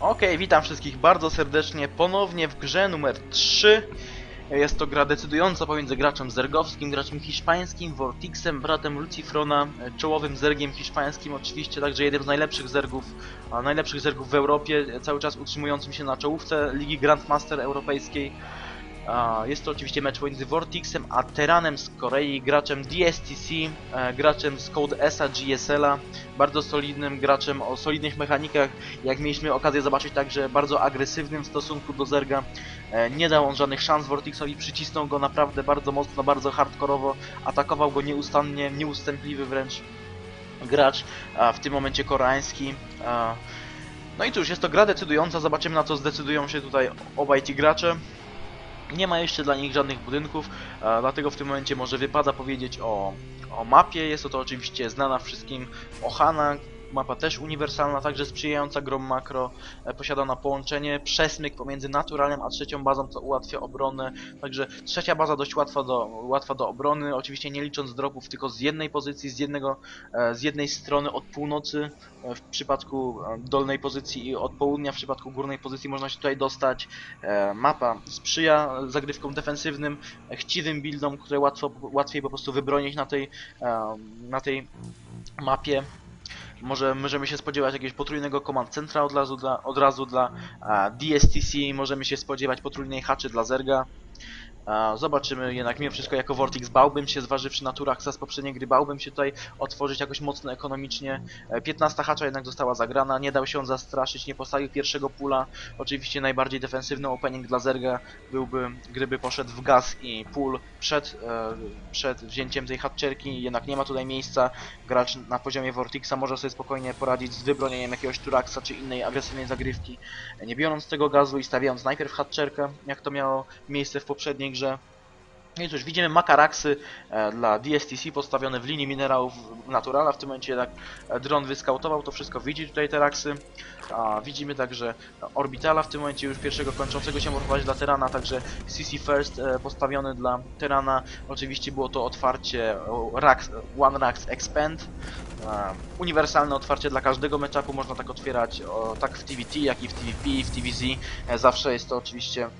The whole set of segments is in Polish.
Okej, witam wszystkich bardzo serdecznie ponownie w grze numer 3. Jest to gra decydująca pomiędzy graczem zergowskim, graczem hiszpańskim, Vortixem, bratem Lucifrona, czołowym zergiem hiszpańskim, oczywiście także jednym z najlepszych zergów, a najlepszych zergów w Europie, cały czas utrzymującym się na czołówce Ligi Grandmaster Europejskiej. Jest to oczywiście mecz pomiędzy Vortixem a Teranem z Korei, graczem DSTC, e, graczem z Code S-a GSL-a, bardzo solidnym graczem o solidnych mechanikach, jak mieliśmy okazję zobaczyć także bardzo agresywnym w stosunku do Zerga. E, Nie dał on żadnych szans Vortixowi, przycisnął go naprawdę bardzo mocno, bardzo hardkorowo, atakował go nieustannie, nieustępliwy wręcz gracz, w tym momencie koreański. No i cóż, jest to gra decydująca, zobaczymy na co zdecydują się tutaj obaj ci gracze. Nie ma jeszcze dla nich żadnych budynków, dlatego w tym momencie może wypada powiedzieć o, o mapie. Jest to, to oczywiście znana wszystkim Ohana, mapa też uniwersalna, także sprzyjająca grom makro, e, posiadana połączenie, przesmyk pomiędzy naturalem a trzecią bazą, co ułatwia obronę. Także trzecia baza dość łatwa do, łatwa do obrony, oczywiście nie licząc dropów, tylko z jednej pozycji, z, jednego, e, z jednej strony od północy, e, w przypadku dolnej pozycji i od południa, w przypadku górnej pozycji można się tutaj dostać. Mapa sprzyja zagrywkom defensywnym, chciwym buildom, które łatwo, łatwiej po prostu wybronić na tej, na tej mapie. Może możemy się spodziewać jakiegoś potrójnego command centra od razu dla, od razu dla e, DSTC, możemy się spodziewać potrójnej haczy dla Zerga. E, Zobaczymy, jednak mimo wszystko jako Vortix bałbym się, zważywszy na turach z poprzedniej gry, bałbym się tutaj otworzyć jakoś mocno ekonomicznie. E, 15 hacza jednak została zagrana, nie dał się on zastraszyć, nie postawił pierwszego pula. Oczywiście najbardziej defensywny opening dla Zerga byłby, gdyby poszedł w gaz i pull przed, e, przed wzięciem tej hatcherki, jednak nie ma tutaj miejsca. Gracz na poziomie Vortixa może sobie spokojnie poradzić z wybronieniem jakiegoś Turaxa czy innej agresywnej zagrywki, nie biorąc tego gazu i stawiając najpierw hatcherkę, jak to miało miejsce w poprzedniej grze. No i cóż, widzimy makaraksy e, dla DSTC postawione w linii minerałów naturala. W tym momencie jednak e, dron wyskautował to wszystko, widzi tutaj te raksy. A widzimy także Orbitala w tym momencie już pierwszego kończącego się morfować dla Terana, także CC First e, postawiony dla Terana. Oczywiście było to otwarcie Rax, One Rax Expand. Uniwersalne otwarcie dla każdego matchupu, można tak otwierać tak w TVT, jak i w TVP, w TVZ. Zawsze jest to oczywiście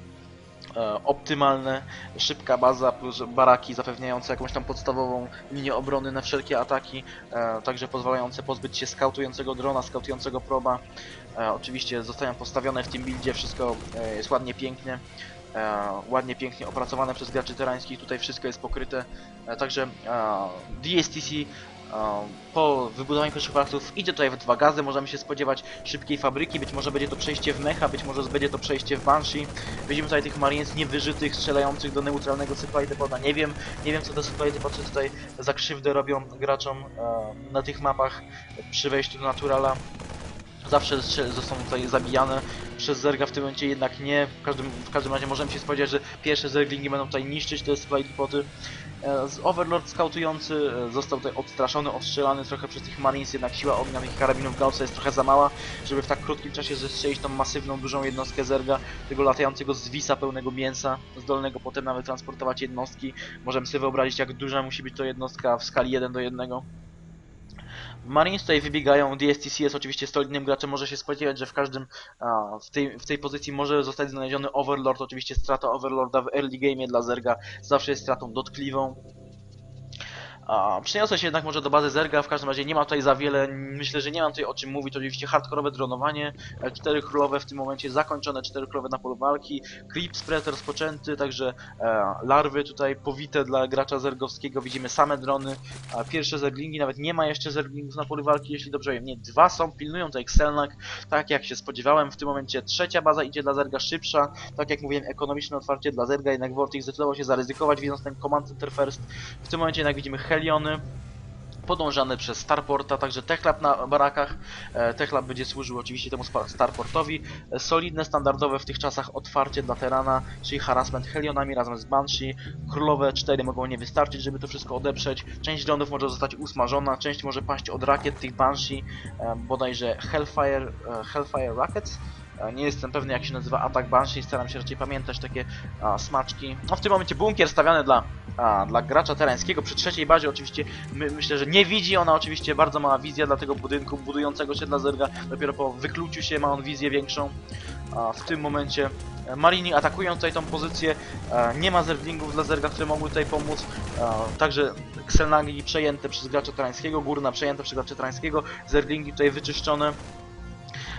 optymalne, szybka baza plus baraki zapewniające jakąś tam podstawową linię obrony na wszelkie ataki, e, także pozwalające pozbyć się skautującego drona, skautującego proba. E, oczywiście zostają postawione w tym buildzie, wszystko e, jest ładnie, pięknie. E, ładnie, pięknie opracowane przez graczy terańskich, tutaj wszystko jest pokryte. E, także e, DSTC e, po wybudowaniu pierwszych paragrafów idzie tutaj w dwa gazy, możemy się spodziewać szybkiej fabryki, być może będzie to przejście w mecha, być może będzie to przejście w Banshee. Widzimy tutaj tych Marines niewyżytych, strzelających do neutralnego supply depoda. Nie wiem, nie wiem co te supply depoty tutaj za krzywdę robią graczom na tych mapach przy wejściu do Naturala. Zawsze zostaną tutaj zabijane przez Zerga, w tym momencie jednak nie. W każdym, w każdym razie możemy się spodziewać, że pierwsze Zerglingi będą tutaj niszczyć te supply depoty. E, Overlord skautujący e, został tutaj odstraszony, odstrzelany trochę przez tych Marines, jednak siła ognia tych karabinów Gaussa jest trochę za mała, żeby w tak krótkim czasie zestrzelić tą masywną, dużą jednostkę Zerga, tego latającego zwisa pełnego mięsa, zdolnego potem nawet transportować jednostki. Możemy sobie wyobrazić, jak duża musi być to jednostka w skali 1 do 1. Marines tutaj wybiegają, DSTC jest oczywiście solidnym graczem, może się spodziewać, że w każdym a, w, tej, w tej pozycji może zostać znaleziony Overlord, oczywiście strata Overlorda w early game dla Zerga zawsze jest stratą dotkliwą. A, się jednak może do bazy Zerga, w każdym razie nie ma tutaj za wiele, myślę, że nie mam tutaj o czym mówić, oczywiście hardkorowe dronowanie, e, cztery królowe w tym momencie zakończone, cztery królowe na polu walki, creep spread rozpoczęty, także e, larwy tutaj powite dla gracza zergowskiego, widzimy same drony, pierwsze zerglingi, nawet nie ma jeszcze zerglingów na polu walki, jeśli dobrze wiem, nie, dwa są, pilnują tutaj Xelnak, tak jak się spodziewałem, w tym momencie trzecia baza idzie dla Zerga szybsza, tak jak mówiłem, ekonomiczne otwarcie dla Zerga, jednak Vortex zdecydował się zaryzykować, widząc ten Command Center First, w tym momencie jednak widzimy Heliony, podążany przez Starporta, także Techlab na barakach. E, Techlab będzie służył oczywiście temu Starportowi. E, Solidne, standardowe w tych czasach otwarcie dla Terana, czyli harassment Helionami razem z Banshee. Królowe 4 mogą nie wystarczyć, żeby to wszystko odeprzeć. Część dronów może zostać usmażona, część może paść od rakiet tych Banshee, e, bodajże Hellfire, Hellfire Rockets. Nie jestem pewny jak się nazywa atak Banshee, staram się raczej pamiętać takie a, smaczki. No w tym momencie bunkier stawiany dla, a, dla gracza terańskiego przy trzeciej bazie oczywiście my, myślę, że nie widzi, ona oczywiście bardzo mała wizja dla tego budynku budującego się dla Zerga, dopiero po wykluciu się ma on wizję większą. A, w tym momencie e, Marini atakują tutaj tą pozycję, e, nie ma zerglingów dla Zerga, które mogły tutaj pomóc, e, także Xelnagi przejęte przez gracza terańskiego, Górna przejęta przez gracza terańskiego, zerglingi tutaj wyczyszczone.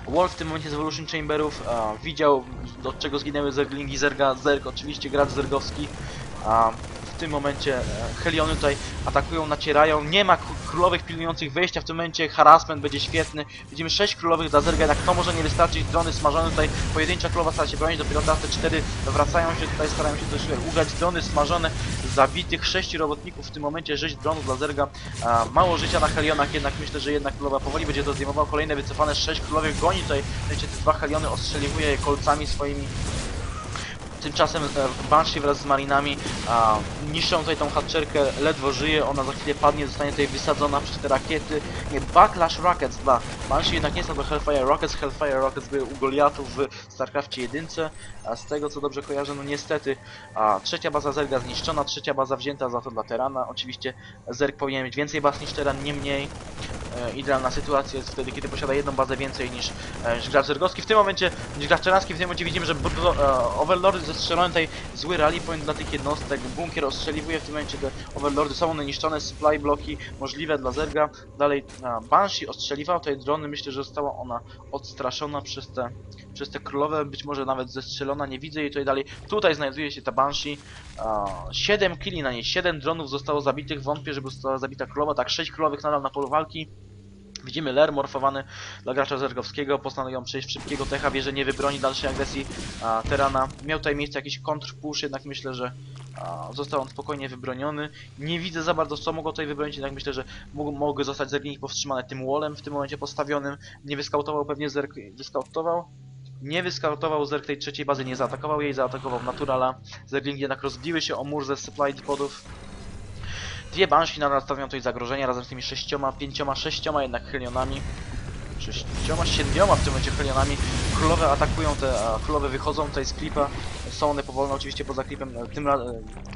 Wolf w tym momencie z Evolution Chamberów widział od czego zginęły zerglingi Zerga, Zerg oczywiście gracz zergowski. Tym momencie e, Heliony tutaj atakują, nacierają, nie ma królowych pilnujących wejścia, w tym momencie. Harassment będzie świetny. Widzimy 6 królowych dla Zerga, jednak to może nie wystarczyć, drony smażone tutaj, pojedyncza królowa stara się bronić, dopiero teraz te 4 wracają się tutaj, starają się też ugrać drony smażone, zabitych 6 robotników, w tym momencie 6 dronów dla Zerga, mało życia na Helionach, jednak myślę, że jednak królowa powoli będzie to zdejmował, kolejne wycofane 6 królowych goni tutaj, wiecie, te dwa Heliony ostrzeliwuje je kolcami swoimi Tymczasem e, Banshee wraz z marinami a, niszczą tutaj tą hatcherkę, ledwo żyje, ona za chwilę padnie, zostanie tutaj wysadzona przez te rakiety. Nie, Backlash Rockets dla Banshee jednak nie są to Hellfire Rockets, Hellfire Rockets były u Goliatów w StarCraftie 1, a z tego co dobrze kojarzę, no niestety a, trzecia baza Zerga zniszczona, trzecia baza wzięta za to dla Terana. Oczywiście Zerg powinien mieć więcej baz niż Teran, nie mniej. E, idealna sytuacja jest wtedy, kiedy posiada jedną bazę więcej niż, e, niż gracz zergowski. W tym momencie, niż gracz czeranski, w tym momencie widzimy, że e, Overlord zestrzelony tutaj zły rally point dla tych jednostek. Bunkier ostrzeliwuje w tym momencie te Overlordy, są one niszczone, supply bloki możliwe dla Zerga. Dalej Banshee ostrzeliwała tutaj drony, myślę, że została ona odstraszona przez te, przez te królowe, być może nawet zestrzelona, nie widzę jej tutaj dalej. Tutaj znajduje się ta Banshee, e, 7 killi na niej, 7 dronów zostało zabitych, wątpię, żeby została zabita królowa, tak 6 królowych nadal na polu walki. Widzimy Ler morfowany dla gracza zergowskiego, postanowią przejść szybkiego techa, wie, że nie wybroni dalszej agresji a, Terana. Miał tutaj miejsce jakiś kontrpush, jednak myślę, że a, został on spokojnie wybroniony. Nie widzę za bardzo co mogło tutaj wybronić, jednak myślę, że mogły zostać zergliki powstrzymane tym wallem w tym momencie postawionym. Nie wyskautował pewnie zerg... wyskautował? Nie wyskautował zerg tej trzeciej bazy, nie zaatakował jej, zaatakował Naturala. Zerglingi jednak rozbiły się o mur ze supply podów. Dwie Banshee nadal stanowią tutaj zagrożenie razem z tymi sześcioma, pięcioma, sześcioma jednak Helionami. Sześcioma, siedmioma w tym momencie Helionami. Królowe atakują te, a królowe wychodzą tutaj z klipa. Są one powolne oczywiście poza klipem. Tym,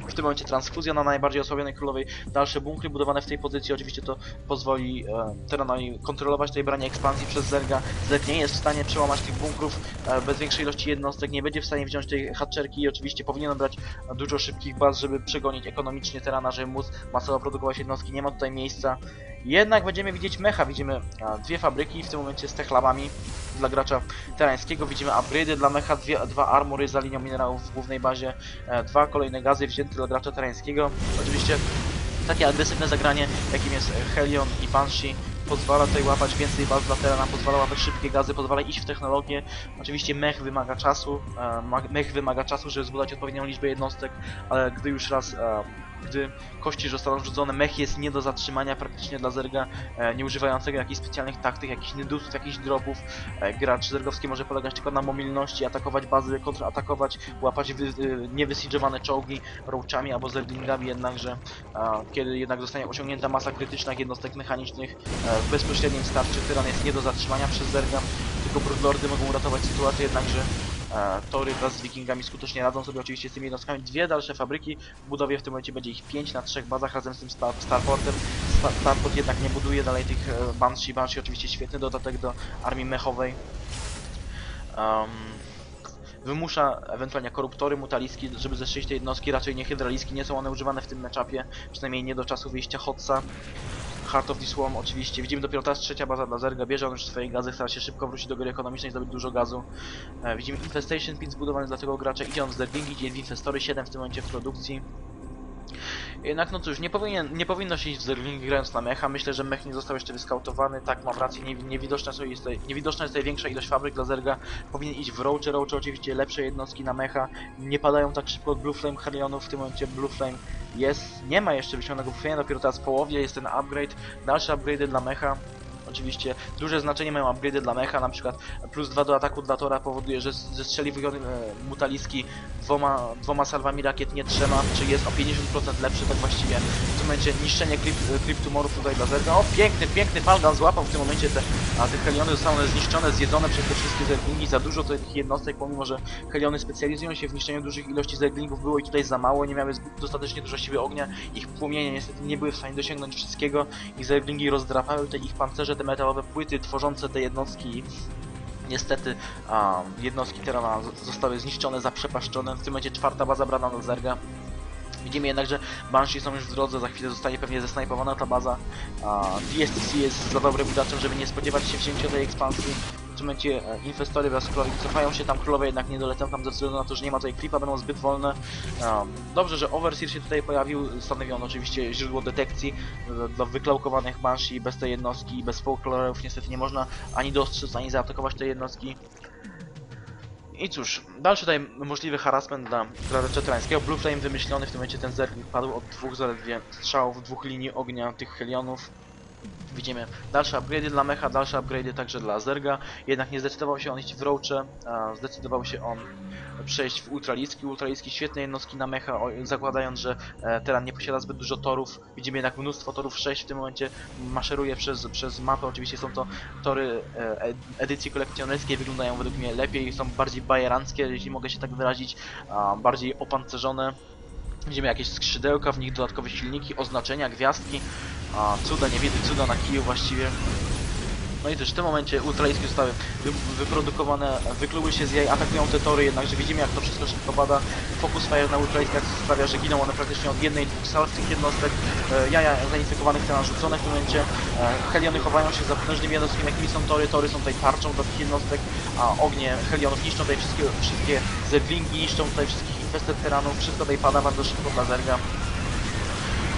w tym momencie transfuzja na najbardziej osłabionej królowej. Dalsze bunkry budowane w tej pozycji. Oczywiście to pozwoli e, kontrolować tutaj branie ekspansji przez Zerga. Zerg nie jest w stanie przełamać tych bunkrów e, bez większej ilości jednostek. Nie będzie w stanie wziąć tej hatcherki i oczywiście powinien brać dużo szybkich baz, żeby przegonić ekonomicznie Terana, żeby móc masowo produkować jednostki. Nie ma tutaj miejsca. Jednak będziemy widzieć mecha. Widzimy a, dwie fabryki w tym momencie z techlabami dla gracza terańskiego. Widzimy upgrade'y dla mecha, dwie, dwa armory za linią minerałów w głównej bazie, e, dwa kolejne gazy wzięte dla gracza terańskiego. Oczywiście takie agresywne zagranie, jakim jest e, Helion i Banshee, pozwala tutaj łapać więcej baz dla terana, pozwala łapać szybkie gazy, pozwala iść w technologię. Oczywiście mech wymaga czasu, e, mech wymaga czasu, żeby zbudować odpowiednią liczbę jednostek, ale gdy już raz, e, gdy kości zostaną rzucone, mech jest nie do zatrzymania praktycznie dla zerga, e, nie używającego jakichś specjalnych taktyk, jakichś nydusów, jakichś dropów. E, gracz zergowski może polegać tylko na mobilności, atakować bazy, kontratakować, łapać wy, y, niewysiedziwane czołgi roachami albo zerglingami, jednakże kiedy jednak zostanie osiągnięta masa krytyczna jednostek mechanicznych e, w bezpośrednim starciu tyran jest nie do zatrzymania przez Zerga, tylko Broodlordy mogą uratować sytuację, jednakże e, Tory wraz z Wikingami skutecznie radzą sobie oczywiście z tymi jednostkami. Dwie dalsze fabryki w budowie, w tym momencie będzie ich pięć na trzech bazach razem z tym Star Starportem. Sta- Starport jednak nie buduje dalej tych e, Banshee. Banshee oczywiście świetny dodatek do armii mechowej. Um, wymusza ewentualnie koruptory, mutaliski, żeby zestrzelić te jednostki, raczej nie hydraliski, nie są one używane w tym matchupie, przynajmniej nie do czasu wyjścia Hotsa. Heart of the Swarm oczywiście, widzimy dopiero teraz trzecia baza dla Zerga, bierze on już swoje gazy, stara się szybko wrócić do gry ekonomicznej, zdobyć dużo gazu. E, widzimy Infestation Pit zbudowany dla tego gracza, idzie on z Zergingi, idzie w Infestory 7 w tym momencie w produkcji. Jednak no cóż, nie, powinien, nie powinno się iść w Zerlingi grając na mecha. Myślę, że mech nie został jeszcze wyskautowany. Tak, mam rację, nie, niewidoczna, jest tutaj, niewidoczna jest tutaj większa ilość fabryk dla Zerga. Powinien iść w Roache. Roache oczywiście lepsze jednostki na mecha. Nie padają tak szybko od Blue Flame Harionów. W tym momencie Blue Flame jest, nie ma jeszcze wyciągniętego Blue Flame, dopiero teraz w połowie jest ten upgrade. Dalsze upgrade dla mecha. Oczywiście. Duże znaczenie mają upgrade'y dla mecha, na przykład plus 2 do ataku dla Tora powoduje, że zestrzeli wyglądy e, mutaliski dwoma, dwoma salwami rakiet, nie trzema, czy jest o 50% lepszy, tak właściwie w tym momencie niszczenie kryp, kryptumorów tutaj dla Zerga. O, piękny, piękny Faldan złapał w tym momencie te, a te heliony zostały zniszczone, zjedzone przez te wszystkie zerglingi, za dużo tych jednostek, pomimo że heliony specjalizują się w niszczeniu dużych ilości zerglingów, było ich tutaj za mało, nie miały dostatecznie dużo siły ognia, ich płomienie niestety nie były w stanie dosięgnąć wszystkiego i zerglingi rozdrapały te ich pancerze, te metalowe płyty tworzące te jednostki Niestety a, jednostki Terana zostały zniszczone, zaprzepaszczone. W tym momencie czwarta baza brana do Zerga. Widzimy jednak, że Banshee są już w drodze, za chwilę zostanie pewnie zesnajpowana ta baza. A, DSTC jest za dobrym graczem, żeby nie spodziewać się wzięcia tej ekspansji. W tym momencie wraz z królowi cofają się tam, królowe jednak nie dolecą tam ze względu na to, że nie ma tutaj creepa, będą zbyt wolne. Dobrze, że Overseer się tutaj pojawił, stanowi on oczywiście źródło detekcji e, dla wyklaukowanych Banshee bez tej jednostki, bez folklorów niestety nie można ani dostrzec, ani zaatakować tej jednostki. I cóż, dalszy tutaj możliwy harassment dla gracza terańskiego. Blue Flame wymyślony, w tym momencie ten zergnik padł od dwóch zaledwie strzałów, dwóch linii ognia tych helionów. Widzimy dalsze upgrade'y dla mecha, dalsze upgrade'y także dla Zerga. Jednak nie zdecydował się on iść w Roache, zdecydował się on przejść w Ultraliski. Ultraliski świetne jednostki na mecha, zakładając, że e, Teran nie posiada zbyt dużo torów. Widzimy jednak mnóstwo torów, 6 w tym momencie maszeruje przez, przez mapę. Oczywiście są to tory e, ed- edycji kolekcjonerskiej, wyglądają według mnie lepiej, są bardziej bajeranckie, jeśli mogę się tak wyrazić, bardziej opancerzone. Widzimy jakieś skrzydełka, w nich dodatkowe silniki, oznaczenia, gwiazdki, a, cuda, niewiedy, cuda na kiju właściwie. No i też w tym momencie ultralejskie zostały wy wyprodukowane, wykluły się z jaj, atakują te tory, jednakże widzimy jak to wszystko szybko pada. Focus Fire na ultralejskach sprawia, że giną one praktycznie od jednej, dwóch sal z tych jednostek. E, jaja zainfekowanych te narzucone w tym momencie. E, heliony chowają się za potężnymi jednostkami, jakimi są tory. Tory są tutaj tarczą dla tych jednostek, a ognie helionów niszczą tutaj wszystkie, wszystkie zerglingi, niszczą tutaj wszystkich teranów. Wszystko tutaj pada bardzo szybko dla Zerga.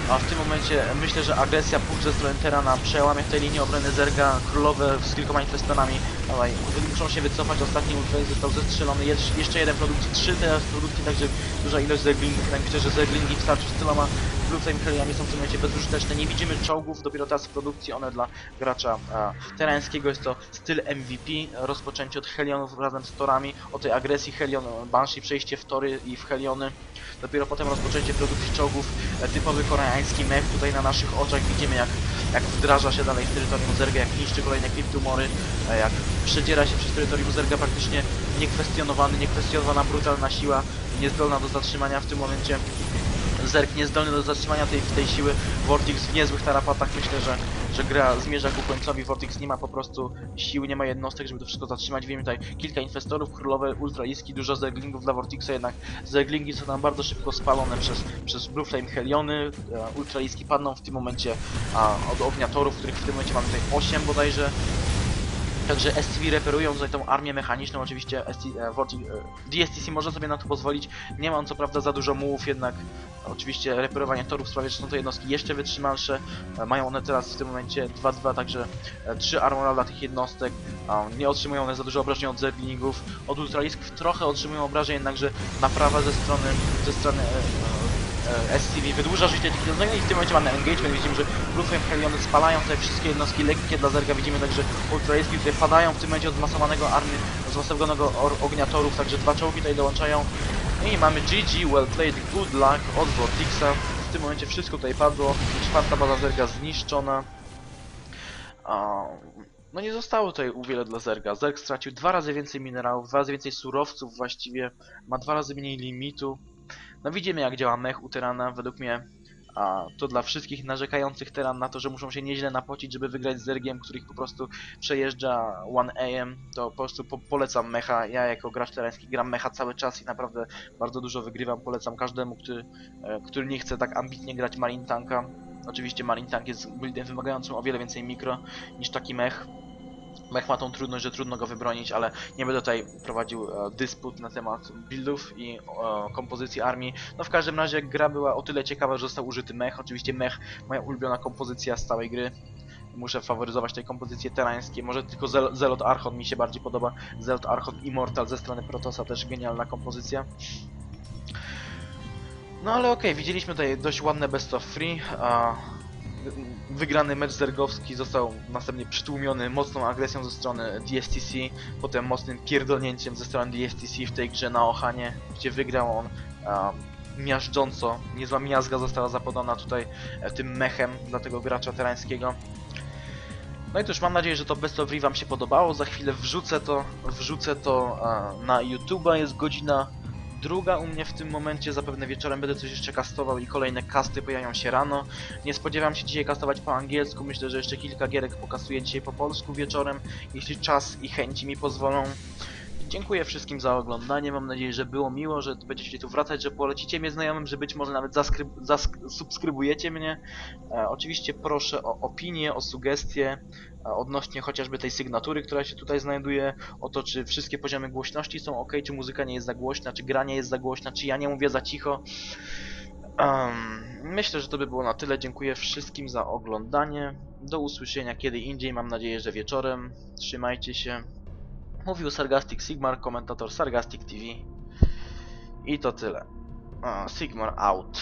A w tym momencie myślę, że agresja push ze strony Terana przełamie w tej linii obrony Zerga. Królowe z kilkoma infestonami Dawaj, muszą się wycofać. Ostatni ultraj został zestrzelony. Jesz- jeszcze jeden produkcji, trzy teraz produkcji, także duża ilość zerglingów. Jednak myślę, że zerglingi w starciu z tyloma Blueflame Heliami są w tym momencie bezużyteczne. Nie widzimy czołgów, dopiero teraz w produkcji one dla gracza e, terańskiego. Jest to styl MVP, rozpoczęcie od Helionów razem z Torami, o tej agresji Helion, Banshee, przejście w Tory i w Heliony. Dopiero potem rozpoczęcie produkcji czołgów, e, typowy koreański mech tutaj na naszych oczach widzimy jak, jak wdraża się dalej w terytorium Zerga, jak niszczy kolejne kryptumory, e, jak przedziera się przez terytorium Zerga praktycznie niekwestionowany, niekwestionowana brutalna siła, niezdolna do zatrzymania w tym momencie. Zerg niezdolny do zatrzymania tej, tej siły. Vortix w niezłych tarapatach. Myślę, że, że gra zmierza ku końcowi. Vortix nie ma po prostu siły, nie ma jednostek, żeby to wszystko zatrzymać. Wiemy tutaj kilka infestorów, królowe, ultraliski, dużo zerglingów dla Vortixa, jednak zerglingi są tam bardzo szybko spalone przez, przez Blue Flame Heliony. E, ultraliski padną w tym momencie a, od ognia torów, których w tym momencie mamy tutaj 8 bodajże. Także STV reperują tutaj tą armię mechaniczną, oczywiście ST, e, Vorti- e, DSTC może sobie na to pozwolić. Nie ma on co prawda za dużo mułów, jednak oczywiście reperowanie torów sprawia, że są to jednostki jeszcze wytrzymalsze. E, Mają one teraz w tym momencie 2-2, także 3 armora dla tych jednostek. A, Nie otrzymują one za dużo obrażeń od zerglingów. Od ultralisków trochę otrzymują obrażeń, jednakże naprawa ze strony, ze strony e, e, SCV wydłuża życie tych jednostek no i w tym momencie mamy engagement, widzimy, że Blueflame Heliony spalają te wszystkie jednostki lekkie dla Zerga, widzimy także ultraliski, które padają w tym momencie od zmasowanego armii, zmasowanego or- ognia torów, także dwa czołgi tutaj dołączają. I mamy GG, well played, good luck od Vortixa, w tym momencie wszystko tutaj padło, czwarta baza Zerga zniszczona, no nie zostało tutaj wiele dla Zerga. Zerg stracił dwa razy więcej minerałów, dwa razy więcej surowców właściwie, ma dwa razy mniej limitu. No widzimy jak działa mech u Terana, według mnie a to dla wszystkich narzekających Teran na to, że muszą się nieźle napocić, żeby wygrać z Zergiem, których po prostu przejeżdża 1AM, to po prostu po polecam mecha. Ja jako gracz terański gram mecha cały czas i naprawdę bardzo dużo wygrywam. Polecam każdemu, który, e, który nie chce tak ambitnie grać Marine Tanka. Oczywiście Marine Tank jest buildem wymagającym o wiele więcej mikro niż taki mech. Mech ma tą trudność, że trudno go wybronić, ale nie będę tutaj prowadził e, dysput na temat buildów i e, kompozycji armii. No w każdym razie gra była o tyle ciekawa, że został użyty mech. Oczywiście mech, moja ulubiona kompozycja z całej gry. Muszę faworyzować tej kompozycje terańskie. Może tylko Zel Zelot Archon mi się bardziej podoba. Zelot Archon Immortal ze strony Protosa też genialna kompozycja. No ale okej, widzieliśmy tutaj dość ładne best of free. A wygrany mecz zergowski został następnie przytłumiony mocną agresją ze strony DSTC, potem mocnym pierdolnięciem ze strony DSTC w tej grze na Ohanie, gdzie wygrał on a, miażdżąco. Niezła miazga została zapodana tutaj e, tym mechem dla tego gracza terańskiego. No i cóż, mam nadzieję, że to Best of wam się podobało. Za chwilę wrzucę to, wrzucę to a, na YouTube'a. Jest godzina druga u mnie w tym momencie. Zapewne wieczorem będę coś jeszcze kastował i kolejne kasty pojawią się rano. Nie spodziewam się dzisiaj kastować po angielsku. Myślę, że jeszcze kilka gierek pokasuję dzisiaj po polsku wieczorem, jeśli czas i chęci mi pozwolą. Dziękuję wszystkim za oglądanie. Mam nadzieję, że było miło, że będziecie tu wracać, że polecicie mnie znajomym, że być może nawet zasubskrybujecie mnie. E, oczywiście proszę o opinie, o sugestie e, odnośnie chociażby tej sygnatury, która się tutaj znajduje, o to, czy wszystkie poziomy głośności są ok, czy muzyka nie jest za głośna, czy gra nie jest za głośna, czy ja nie mówię za cicho. Em, myślę, że to by było na tyle. Dziękuję wszystkim za oglądanie. Do usłyszenia kiedy indziej, mam nadzieję, że wieczorem. Trzymajcie się. Mówił Sargastic Sigmar, komentator Sargastic TV. I to tyle. Sigmar out.